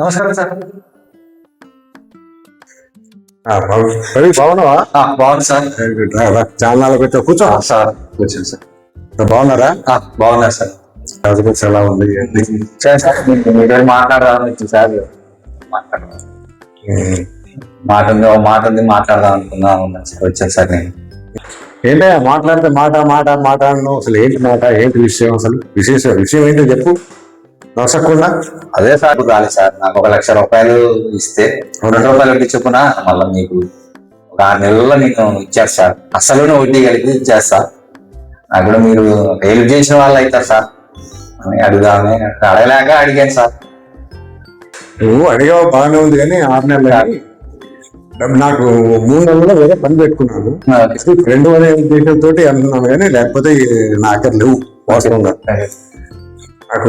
నమస్కారం సార్. రవి బాగున్నావా? బాగుంది సార్. Very good. చాలా కూర్చో. సార్ కూర్చోండి సార్. బాగున్నారా? సార్. రాజపక్ష ఎలా ఉంది? సార్ మాట్లాడదాం. ఉమ్. మాట ఉంది ఓ మాట ఉంది మాట్లాడదాం అనుకున్నా వచ్చాను సార్ నేను. ఏంటయ్యా మాట్లాడితే మాట మాట మాట అసలు ఏంటి మాట ఏంటి విషయం? అసలు విశేష విషయం ఏంటో చెప్పు. నొసకుండా అదే సార్ రాలేదు సార్. నాకు ఒక లక్ష రూపాయలు ఇస్తే రెండు రూపాయలు వడ్డీ చొప్పున మళ్ళీ మీకు ఒక ఆరు నెలల్లో నేను ఇచ్చారు సార్. అసలు వడ్డీ కలిపి ఇచ్చేస్తా. నాకు కూడా మీరు హెల్ప్ చేసిన వాళ్ళు అవుతారు సార్. అడుగుదామని అడగలేక అడిగాను సార్. నువ్వు అడిగావు బాగానే ఉంది కానీ ఆరు నెలలు కానీ నాకు మూడు నెలల్లో వేరే పని పెట్టుకున్నాను. ఫ్రెండ్ అనే ఉద్దేశంతో అంటున్నాను కానీ లేకపోతే నా దగ్గర లేవు వాస్తవంగా. నాకు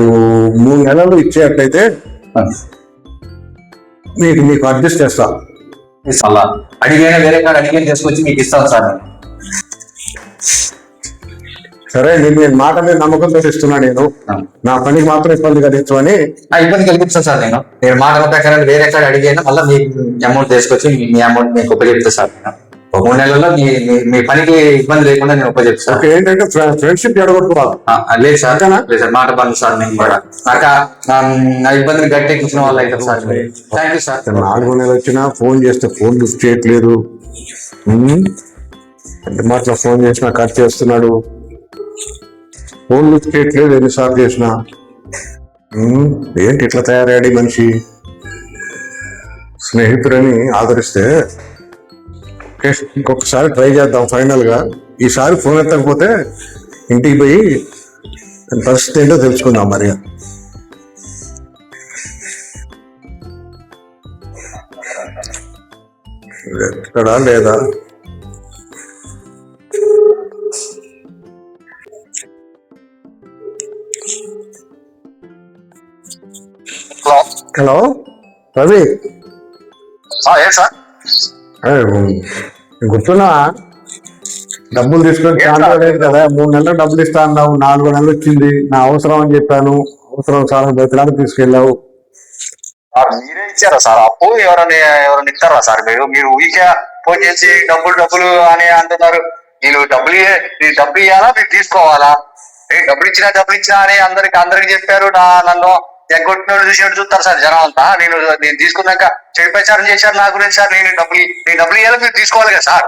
మూడు నెలలు ఇచ్చేటట్లయితే నీకు నీకు అడ్జస్ట్ చేస్తా. మళ్ళా అడిగైనా వేరే కాడ అడిగైనా తీసుకొచ్చి మీకు ఇస్తాను సార్ నేను. సరే నేను నేను మాట మీద నమ్మకంతో ఇస్తున్నా నేను. నా పనికి మాత్రం ఇబ్బంది కలిగించు అని. ఇబ్బంది కలిగిస్తాను సార్ నేను. నేను మాట ప్రకారం వేరే కాడ అడిగైనా మళ్ళీ మీకు అమౌంట్ తీసుకొచ్చి మీ- మీ అమౌంట్ మీకు ఉపయోగిస్తాను సార్ నేను. మూడు నెలల్లో మీ మీ- పనికి ఇబ్బంది లేకుండా నేను ఉపయోగిస్తాను ఏంటంటే ఫ్రెండ్షిప్ ఎడగొట్టుకోవాలి. లేదు సార్? లేదు సార్ మాట పనులు సార్ నేను కూడా. ఆ, నా ఇబ్బందిని గట్టెక్కించిన వాళ్ళు అయితే సార్. థ్యాంక్ యూ సార్ నాలుగు నెలలు వచ్చినా ఫోన్ చేస్తే ఫోన్ లిఫ్ట్ చేయట్లేదు. ఎంత మాటలో ఫోన్ చేసినా కట్ చేస్తున్నాడు. ఫోన్ లిఫ్ట్ చేయట్లేదు ఎన్నిసార్లు చేసినా. ఏంటి ఇట్లా తయారయ్యాడు మనిషి? స్నేహితుడని ఆదరిస్తే ఇంకొకసారి ట్రై చేద్దాం ఫైనల్గా ఈసారి ఫోన్ ఎత్తకపోతే ఇంటికి పోయి పరిస్థితి ఏంటో తెలుసుకుందాం మరి. ఎక్కడా లేదా? హలో. రవి. ఏం సార్? గుర్తున్నా డబ్బులు తీసుకొని చాలా లేదు కదా మూడు నెలలు డబ్బులు ఇస్తా అన్నావు నాలుగు నెలలు వచ్చింది నా అవసరం అని చెప్పాను. అవసరం చాలా బతిలాగా తీసుకెళ్ళావు. సార్ మీరే ఇచ్చారా సార్? అప్పు ఎవరైనా ఎవరైనా ఇస్తారా సార్? మీరు మీరు ఊరికే ఫోన్ చేసి డబ్బులు డబ్బులు అని అంటున్నారు. నేను డబ్బులు నేను డబ్బులు ఇవ్వాలా మీరు తీసుకోవాలా? ఏ డబ్బులు ఇచ్చినా డబ్బులు ఇచ్చినా అని అందరికి అందరికి చెప్పారు నా నన్ను ఎగ్గొట్టినోడు చూసినట్టు చూస్తారు సార్ జనం అంతా. నేను నేను తీసుకున్నాక చెడు ప్రచారం చేశారు నా గురించి సార్. నేను డబ్బులు నేను డబ్బులు ఇవ్వాలి మీరు తీసుకోవాలి కదా సార్.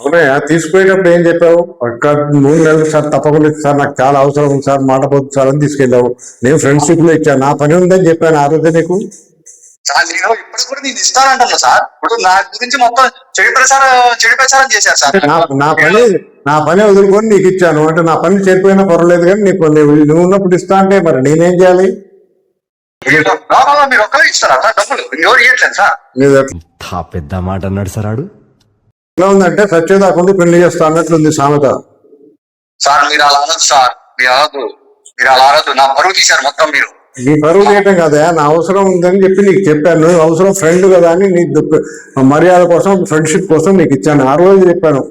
అవునయ్యా తీసుకుపోయేటప్పుడు ఏం చెప్పావు? ఒక్క మూడు నెలలు సార్ తప్పకుండా సార్. నాకు చాలా అవసరం ఉంది సార్. మాట పోతుంది సార్ అని తీసుకెళ్ళావు. నేను ఫ్రెండ్షిప్లో ఇచ్చాను నా పని ఉందని చెప్పాను ఆ రోజే నీకు? సార్ నేను ఇప్పుడు కూడా నేను ఇస్తానంటున్నా సార్. ఇప్పుడు నా గురించి మొత్తం చెడు ప్రచారం చెడు ప్రచారం చేశారు సార్. నా పని నా పని వదులుకొని నీకు ఇచ్చాను. అంటే నా పని చేరిపోయినా పర్వాలేదు కానీ నీకు నువ్వు ఉన్నప్పుడు ఇస్తా అంటే మరి నేనేం చేయాలి? మీరు ఒక్కరే ఇస్తారా సార్ డబ్బులు? ఎవరు ఇవ్వట్లేదు సార్? నీది తా పెద్ద మాట అన్నాడు సరాడు ఎట్లా ఉందంటే సత్యదాకుండా పెళ్ళి చేస్తా అన్నట్లుంది సామెత. సార్ మీరు అలా అనొద్దు సార్. మీరు అనొద్దు. మీరు అలా అనొద్దు. నా పరువు తీశారు మొత్తం మీరు. నీ పరువు చేయటం కదా నా అవసరం ఉందని చెప్పి నీకు చెప్పాను. నువ్వు అవసరం ఫ్రెండ్ కదా అని నీ మర్యాద కోసం ఫ్రెండ్షిప్ కోసం నీకు ఇచ్చాను. ఆ రోజు చెప్పాను.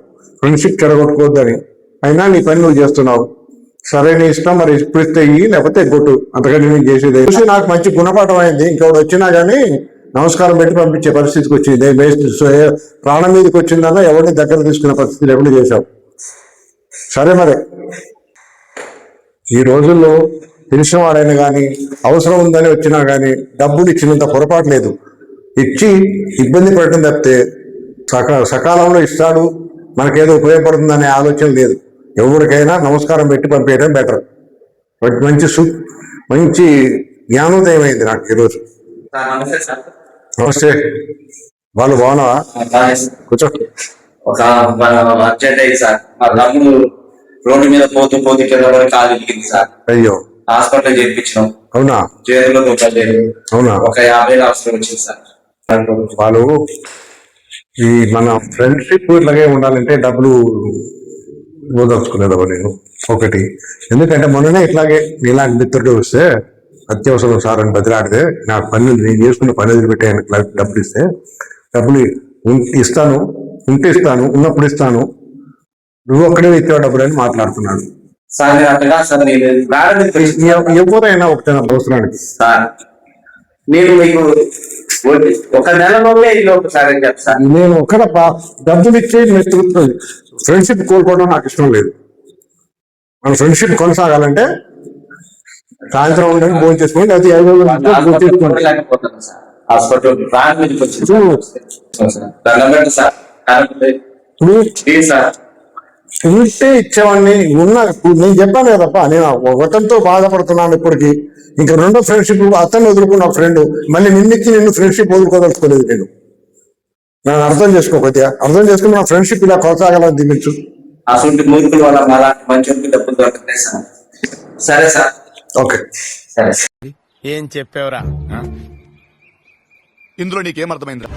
ఫ్రెండ్షిప్ చెడగొట్టుకోవద్దని. అయినా నీ పని నువ్వు చేస్తున్నావు. సరే నీ ఇష్టం మరి ఇప్పుడు ఇయ్యి లేకపోతే కొట్టు అంతకంటే నేను చేసేది చూసి నాకు మంచి గుణపాఠం అయింది. ఇంకోటి వచ్చినా కానీ నమస్కారం పెట్టి పంపించే పరిస్థితికి వచ్చింది. వేస్ట్? ప్రాణం మీదకి వచ్చిందన్నా ఎవరిని దగ్గర తీసుకునే పరిస్థితి లేకుండా చేశావు. సరే మరి. ఈ రోజుల్లో తెలిసిన వాడైనా కానీ అవసరం ఉందని వచ్చినా కానీ డబ్బులు ఇచ్చినంత పొరపాటు లేదు. ఇచ్చి ఇబ్బంది పడటం తప్పితే సకా సకాలంలో ఇస్తాడు. మనకేదో ఉపయోగపడుతుందనే ఆలోచన లేదు. ఎవరికైనా నమస్కారం పెట్టి పంపేయడం బెటర్ మంచి సు మంచి జ్ఞానోదయం అయింది నాకు ఈరోజు. నమస్తే. వాళ్ళు బాగున్నావా. కూర్చో. ఒక అర్జెంట్ అయ్యి సార్. మా తమ్ముడు రోడ్డు మీద పోతూ పోతూ కింద కాలు ఇరిగింది సార్. అయ్యో. హాస్పిటల్ చేర్పించినాం. అవునా? దొక్కలేదు అవునా? ఒక యాభై అవసరం వచ్చింది సార్. వాళ్ళు ఈ మన ఫ్రెండ్షిప్ ఇట్లాగే ఉండాలంటే డబ్బులు ఓదలుచుకునేదవ నేను. ఒకటి. ఎందుకంటే మొన్ననే ఇట్లాగే నీలాంటి మిత్రుడు వస్తే అత్యవసరం సార్ అని బదిలాడితే నాకు పని నేను చేసుకున్న పని వదిలిపెట్టి ఆయనకి డబ్బులు ఇస్తే డబ్బులు ఇస్తాను ఉంటే ఇస్తాను ఉన్నప్పుడు ఇస్తాను నువ్వు ఒక్కడే ఇచ్చావు డబ్బులు అని మాట్లాడుతున్నాను ఎవరైనా ఒకటే అవసరానికి సార్ నేను మీకు ఒక నెలలోనే ఒకసారి చెప్తాను నేను ఒక్కడ డబ్బులు ఇచ్చి ఫ్రెండ్షిప్ కోల్పోవడం నాకు ఇష్టం లేదు. మన ఫ్రెండ్షిప్ కొనసాగాలంటే సాయంత్రం ఉండండి భోజనం చేసుకొని లేకపోతే ఐదు ఉంటే చేసుకోండి ఇచ్చేవాడిని ఉన్న నేను చెప్పాను కదప్ప నేను ఒకరితో బాధపడుతున్నాను ఇప్పటికి. ఇంకా రెండో ఫ్రెండ్షిప్ అతన్ని వదులుకున్న ఫ్రెండ్ మళ్ళీ నిన్నిచ్చి నిన్ను ఫ్రెండ్షిప్ వదులుకోదలుచుకోలేదు నేను. నన్ను అర్థం చేసుకో కొద్దిగా. అర్థం చేసుకుని నా ఫ్రెండ్షిప్ ఇలా కొనసాగాలని దిగించు అసలు మూర్ఖుల వల్ల మంచి డబ్బులు దొరకట్లేదు సార్. సరే సార్. ఓకే. సరే సార్. ఏం చెప్పావురా ఇందులో నీకేం అర్థమైందిరా?